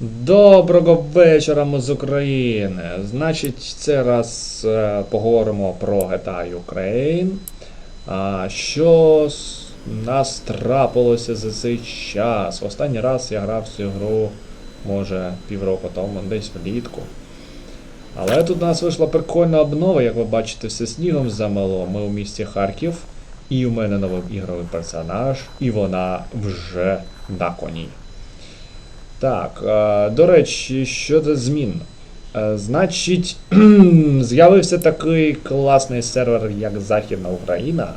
Доброго вечора ми з України. Значить, це раз е, поговоримо про GTA Ukraine. А, що нас трапилося за цей час? Останній раз я грав цю гру, може, півроку тому, десь влітку. Але тут у нас вийшла прикольна обнова, як ви бачите, все снігом замело. Ми у місті Харків, і у мене новий ігровий персонаж, і вона вже на коні. Так, е, до речі, щодо змін. Е, значить, з'явився такий класний сервер, як Західна Україна.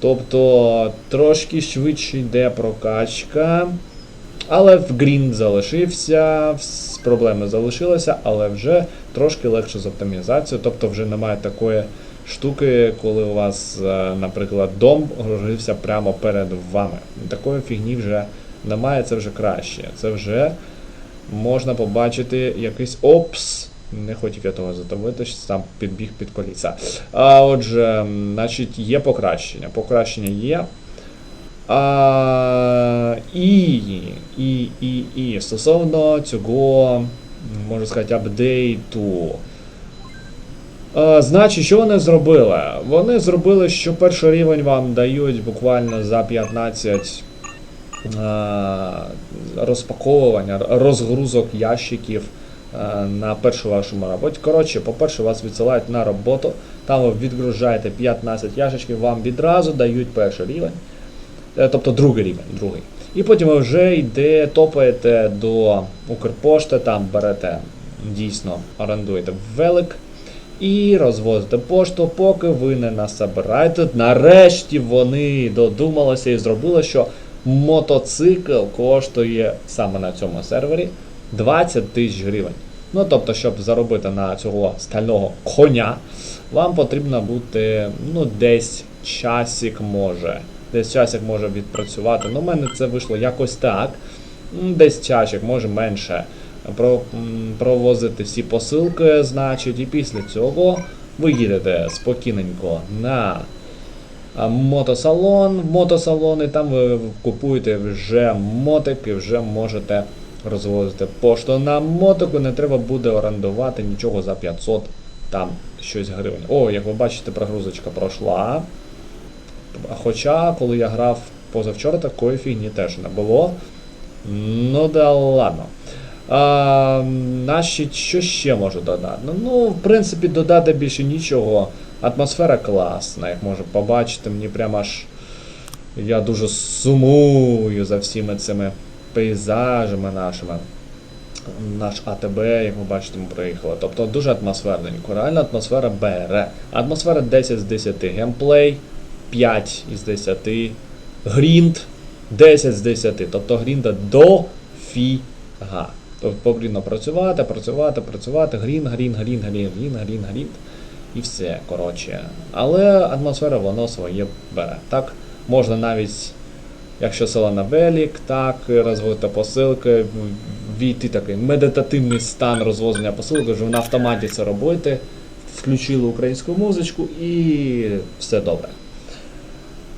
Тобто трошки швидше йде прокачка. Але в Green залишився, проблеми залишилися, але вже трошки легше з оптимізацією. Тобто вже немає такої штуки, коли у вас, е, наприклад, дом розрився прямо перед вами. Такої фігні вже немає, це вже краще. Це вже можна побачити якийсь опс. Не хотів я того затовити, що сам підбіг під коліса. А отже, значить, є покращення. Покращення є. А, і, і, і, і стосовно цього, можна сказати, апдейту. Значить, що вони зробили? Вони зробили, що перший рівень вам дають буквально за 15 а, розпаковування, розгрузок ящиків на першу вашому роботі. Коротше, по-перше, вас відсилають на роботу, там ви відгружаєте 15 ящичків, вам відразу дають перший рівень. Е, тобто другий рівень, другий. І потім ви вже йде, топаєте до Укрпошти, там берете дійсно орендуєте велик і розвозите пошту, поки ви не насобираєте. Нарешті вони додумалися і зробили, що мотоцикл коштує саме на цьому сервері 20 тисяч гривень. Ну тобто, щоб заробити на цього стального коня, вам потрібно бути ну, десь часик може. Десь часик може відпрацювати. Ну, у мене це вийшло якось так. Десь часик, може менше. Про, провозити всі посилки, значить, і після цього ви їдете спокійненько на мотосалон, мотосалон, і там ви купуєте вже мотики, вже можете розвозити пошту. На мотику не треба буде орендувати нічого за 500 там щось гривень. О, як ви бачите, прогрузочка пройшла. Хоча, коли я грав позавчора, такої фігні теж не було. Ну да ладно. А, значить, що ще можу додати? Ну, в принципі, додати більше нічого. Атмосфера класна, як можу побачити, мені прямо аж. Я дуже сумую за всіми цими пейзажами нашими. Наш АТБ, як ви бачите, ми приїхали. Тобто дуже атмосферненько. Реально атмосфера бере. Атмосфера 10 з 10. Геймплей 5 із 10. Грінд 10 з 10. Тобто грінда до фіга. Тобто потрібно працювати, працювати, працювати. Грін, грін, грін, грін, грін, грін, грін. І все, коротше. Але атмосфера воно своє бере. Так, можна навіть Якщо села на велик, так, розводити посилки, війти такий медитативний стан розвозення посилок, вже на автоматі це робити, включили українську музичку і все добре.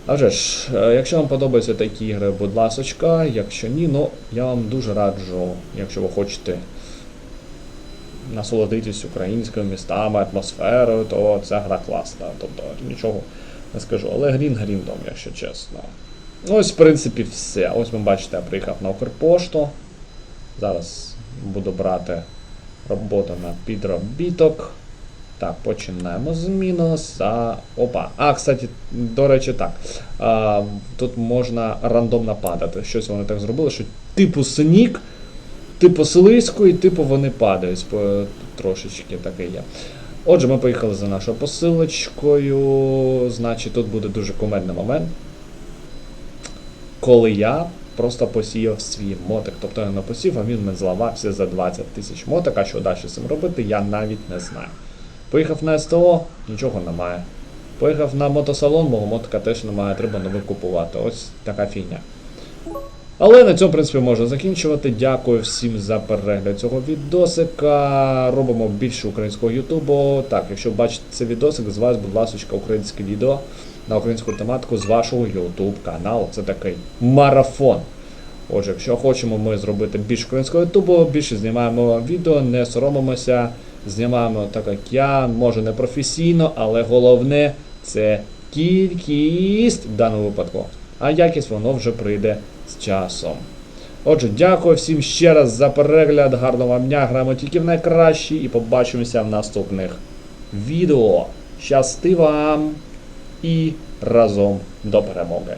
А вже ж, е, якщо вам подобаються такі ігри, будь ласочка, якщо ні, ну я вам дуже раджу, якщо ви хочете насолодитись українськими містами, атмосферою, то ця гра класна. Тобто нічого не скажу. Але грін гріндом, якщо чесно. Ось, в принципі, все. Ось ви бачите, я приїхав на Укрпошту. Зараз буду брати роботу на підробіток. Так, починаємо з мінуса. Опа. А, кстати, до речі, так. А, тут можна рандомно падати. Щось вони так зробили, що типу синік, типу слизько, і типу вони падають. Трошечки таке є. Отже, ми поїхали за нашою посилочкою. Значить, тут буде дуже кумедний момент коли я просто посіяв свій мотик. Тобто я не посів, а він мене зламався за 20 тисяч мотик, а що далі з цим робити, я навіть не знаю. Поїхав на СТО, нічого немає. Поїхав на мотосалон, мого мотика теж немає, треба новий купувати. Ось така фігня. Але на цьому, в принципі, можна закінчувати. Дякую всім за перегляд цього відосика. Робимо більше українського ютубу. Так, якщо бачите цей відосик, з вас, будь ласка, українське відео на українську тематику з вашого ютуб каналу. Це такий марафон. Отже, якщо хочемо ми зробити більш українського ютубу, більше знімаємо відео, не соромимося, знімаємо так, як я, може не професійно, але головне це кількість в даному випадку. А якість воно вже прийде з часом. Отже, дякую всім ще раз за перегляд. Гарного вам дня, граємо в найкращі і побачимося в наступних відео. Щасти вам і разом до перемоги!